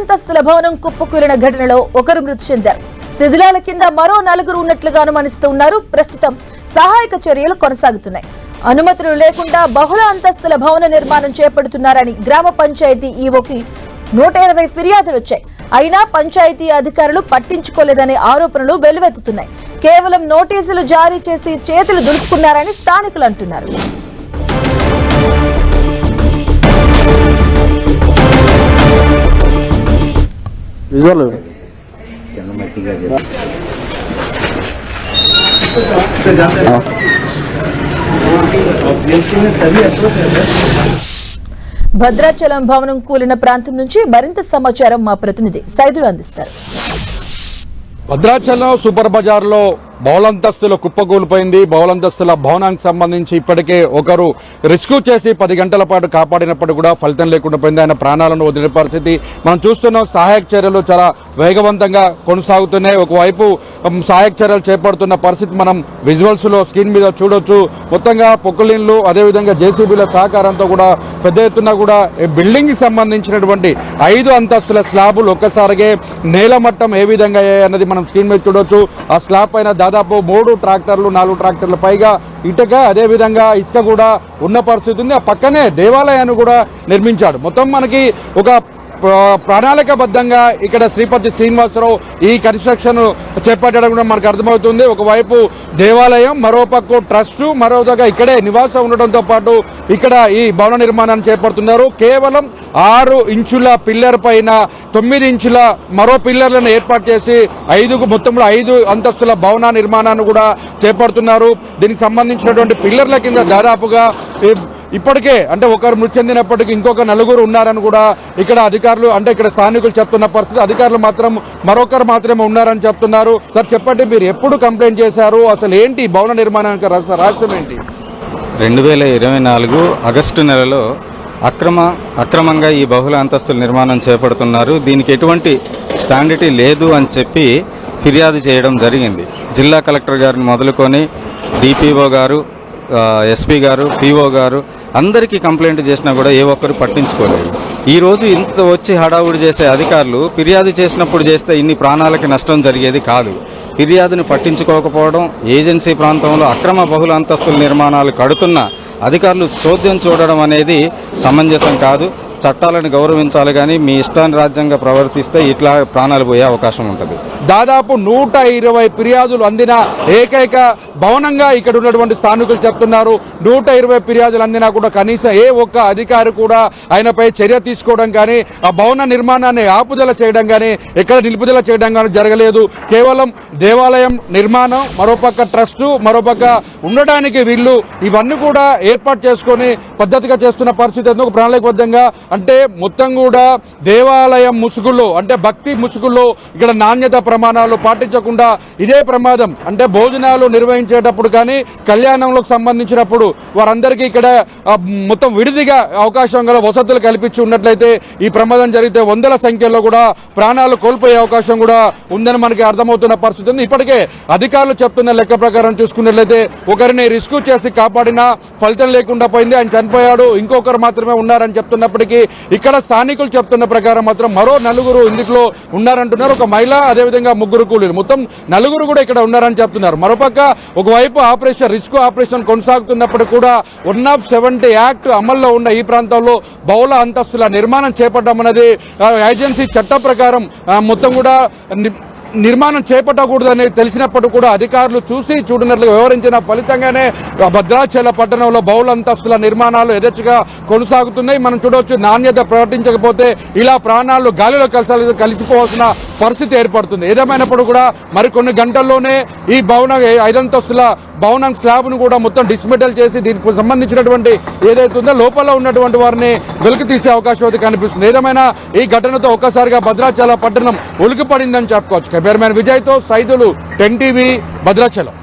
భవనం కుప్పకూలిన ఘటనలో ఒకరు మృతి చెందారు. శిథిలాల కింద మరో నలుగురు ఉన్నట్లుగా అనుమానిస్తూ ఉన్నారు. ప్రస్తుతం సహాయక చర్యలు కొనసాగుతున్నాయి. అనుమతులు లేకుండా బహుళ అంతస్తుల భవన నిర్మాణం చేపడుతున్నారని గ్రామ పంచాయతీ ఈవోకి నూట ఎనభై ఫిర్యాదులు వచ్చాయి. అయినా పంచాయతీ అధికారులు పట్టించుకోలేదనే ఆరోపణలు వెలువెత్తుతున్నాయి కేవలం నోటీసులు జారీ చేసి చేతులు దులుపుకున్నారని స్థానికులు అంటున్నారు. విజువల్. భద్రాచలం భవనం కూలిన ప్రాంతం నుంచి మరింత సమాచారం మా ప్రతినిధి సైదులు అందిస్తారు. భద్రాచలం సూపర్ బజార్లో బహుళంతస్తుల కుప్పకూలిపోయింది బహుళంతస్తుల భవనానికి సంబంధించి ఇప్పటికే ఒకరు రెస్క్యూ చేసి పది గంటల పాటు కాపాడినప్పుడు కూడా ఫలితం లేకుండా పోయింది. ఆయన ప్రాణాలను వదిలిన పరిస్థితి మనం చూస్తున్నాం. సహాయక చర్యలు చాలా వేగవంతంగా కొనసాగుతున్నాయి. ఒకవైపు సహాయక చర్యలు చేపడుతున్న పరిస్థితి మనం విజువల్స్లో స్క్రీన్ మీద చూడొచ్చు. మొత్తంగా పొక్కులిన్లు అదేవిధంగా జేసీబీల సహకారంతో కూడా పెద్ద ఎత్తున కూడా బిల్డింగ్కి బిల్డింగ్కి సంబంధించినటువంటి ఐదు అంతస్తుల స్లాబులు ఒక్కసారిగా నేల మట్టం ఏ విధంగా అయ్యాయి అన్నది మనం స్క్రీన్ మీద చూడొచ్చు. ఆ స్లాబ్ పైన దాదాపు మూడు ట్రాక్టర్లు నాలుగు ట్రాక్టర్ల పైగా ఇటుక అదే విధంగా ఇసుక కూడా ఉన్న పరిస్థితి ఉంది. ఆ పక్కనే దేవాలయాన్ని కూడా నిర్మించాడు. మొత్తం మనకి ఒక ప్రణాళికబద్ధంగా ఇక్కడ శ్రీపతి శ్రీనివాసరావు ఈ కన్స్ట్రక్షన్ చేపట్టడం కూడా మనకు అర్థమవుతుంది. ఒకవైపు దేవాలయం మరోపక్క ట్రస్ట్ మరో దగ్గర ఇక్కడే నివాసం ఉండడంతో పాటు ఇక్కడ ఈ భవన నిర్మాణాన్ని చేపడుతున్నారు. కేవలం ఆరు ఇంచుల పిల్లర్ పైన తొమ్మిది ఇంచుల మరో పిల్లర్లను ఏర్పాటు చేసి ఐదుకు మొత్తంలో ఐదు అంతస్తుల భవన నిర్మాణాన్ని కూడా చేపడుతున్నారు. దీనికి సంబంధించినటువంటి పిల్లర్ల కింద దాదాపుగా ఇప్పటికే అంటే ఒకరు మృతి చెందినప్పటికీ ఇంకొక నలుగురు ఉన్నారని కూడా ఇక్కడ అధికారులు అంటే ఇక్కడ స్థానికులు చెప్తున్న పరిస్థితి. అధికారులు మాత్రం మరొకరు మాత్రమే ఉన్నారని చెప్తున్నారు. సార్ చెప్పండి మీరు ఎప్పుడు కంప్లైంట్ చేశారు? అసలు ఏంటి భవన నిర్మాణానికి రాష్ట్రం రహస్యం ఏంటి? రెండు వేల ఇరవై నాలుగు ఆగస్టు నెలలో అక్రమ అక్రమంగా ఈ బహుళ అంతస్తుల నిర్మాణం చేపడుతున్నారు. దీనికి ఎటువంటి స్టాండిటీ లేదు అని చెప్పి ఫిర్యాదు చేయడం జరిగింది. జిల్లా కలెక్టర్ గారిని మొదలుకొని డిపిఓ గారు ఎస్పీ గారు పిఓ గారు అందరికీ కంప్లైంట్ చేసినా కూడా ఏ ఒక్కరు పట్టించుకోలేదు. ఈరోజు ఇంత వచ్చి హడావుడి చేసే అధికారులు ఫిర్యాదు చేసినప్పుడు చేస్తే ఇన్ని ప్రాణాలకి నష్టం జరిగేది కాదు. ఫిర్యాదుని పట్టించుకోకపోవడం ఏజెన్సీ ప్రాంతంలో అక్రమ బహుళ అంతస్తుల నిర్మాణాలు కడుతున్న అధికారులు చోద్యం చూడడం అనేది సమంజసం కాదు. చట్టాలను గౌరవించాలి కానీ మీ ఇష్టాన్ని రాజ్యంగా ప్రవర్తిస్తే ఇట్లా ప్రాణాలు పోయే అవకాశం ఉంటుంది. దాదాపు నూట ఇరవై ఫిర్యాదులు అందిన ఏకైక భవనంగా ఇక్కడ ఉన్నటువంటి స్థానికులు చెప్తున్నారు. నూట ఇరవై ఫిర్యాదులు అందినా కూడా కనీసం ఏ ఒక్క అధికారి కూడా ఆయనపై చర్య తీసుకోవడం కానీ ఆ భవన నిర్మాణాన్ని ఆపుదల చేయడం కానీ ఎక్కడ నిలుపుదల చేయడం కానీ జరగలేదు. కేవలం దేవాలయం నిర్మాణం మరోపక్క ట్రస్టు మరోపక్క ఉండడానికి వీళ్ళు ఇవన్నీ కూడా ఏర్పాటు చేసుకొని పద్ధతిగా చేస్తున్న పరిస్థితి ఎందుకు ప్రణాళికబద్ధంగా అంటే మొత్తం కూడా దేవాలయం ముసుగులో అంటే భక్తి ముసుగులో ఇక్కడ నాణ్యత ప్రమాణాలు పాటించకుండా ఇదే ప్రమాదం. అంటే భోజనాలు నిర్వహించేటప్పుడు కానీ కళ్యాణంలోకి సంబంధించినప్పుడు వారందరికీ ఇక్కడ మొత్తం విడిదిగా అవకాశం గల వసతులు కల్పించి ఉన్నట్లయితే ఈ ప్రమాదం జరిగితే వందల సంఖ్యలో కూడా ప్రాణాలు కోల్పోయే అవకాశం కూడా ఉందని మనకి అర్థమవుతున్న పరిస్థితి ఉంది. ఇప్పటికే అధికారులు చెప్తున్న లెక్క ప్రకారం చూసుకున్నట్లయితే ఒకరిని రిస్క్ చేసి కాపాడినా ఫలితం లేకుండా పోయింది. ఆయన చనిపోయాడు ఇంకొకరు మాత్రమే ఉన్నారని చెప్తున్నప్పటికీ ఇక్కడ స్థానికులు చెప్తున్న ప్రకారం మాత్రం మరో నలుగురు ఇందులో ఉన్నారంటున్నారు. ఒక మహిళ అదేవిధంగా ముగ్గురు కూలీలు. మొత్తం నలుగురు కూడా ఇక్కడ ఉన్నారని చెప్తున్నారు. మరోపక్క ఒకవైపు ఆపరేషన్ రిస్క్ ఆపరేషన్ కొనసాగుతున్నప్పుడు కూడా వన్ ఆఫ్ సెవెంటీ యాక్ట్ అమల్లో ఉన్న ఈ ప్రాంతంలో బహుళ అంతస్తుల నిర్మాణం చేపట్టడం అనేది ఏజెన్సీ చట్ట ప్రకారం మొత్తం కూడా నిర్మాణం చేపట్టకూడదని తెలిసినప్పుడు కూడా అధికారులు చూసి చూడనట్లు వివరించిన ఫలితంగానే భద్రాచల పట్టణంలో బహుళ అంతస్తుల నిర్మాణాలు యథేచ్ఛగా కొనసాగుతున్నాయి. మనం చూడవచ్చు నాణ్యత ప్రకటించకపోతే ఇలా ప్రాణాలు గాలిలో కలిసి కలిసిపోవాల్సిన పరిస్థితి ఏర్పడుతుంది. ఏదేమైనప్పుడు కూడా మరికొన్ని గంటల్లోనే ఈ భవన ఐదంతస్తుల భవనం స్లాబ్ను కూడా మొత్తం డిస్మెటల్ చేసి దీనికి సంబంధించినటువంటి ఏదైతే ఉందో లోపల ఉన్నటువంటి వారిని వెలికి తీసే అవకాశం అయితే కనిపిస్తుంది. ఏదేమైనా ఈ ఘటనతో ఒక్కసారిగా భద్రాచల పట్టణం ఉలికిపడిందని చెప్పుకోవచ్చు. కెమెరామెన్ విజయ్తో సైదులు టెన్ టీవీ భద్రాచలం.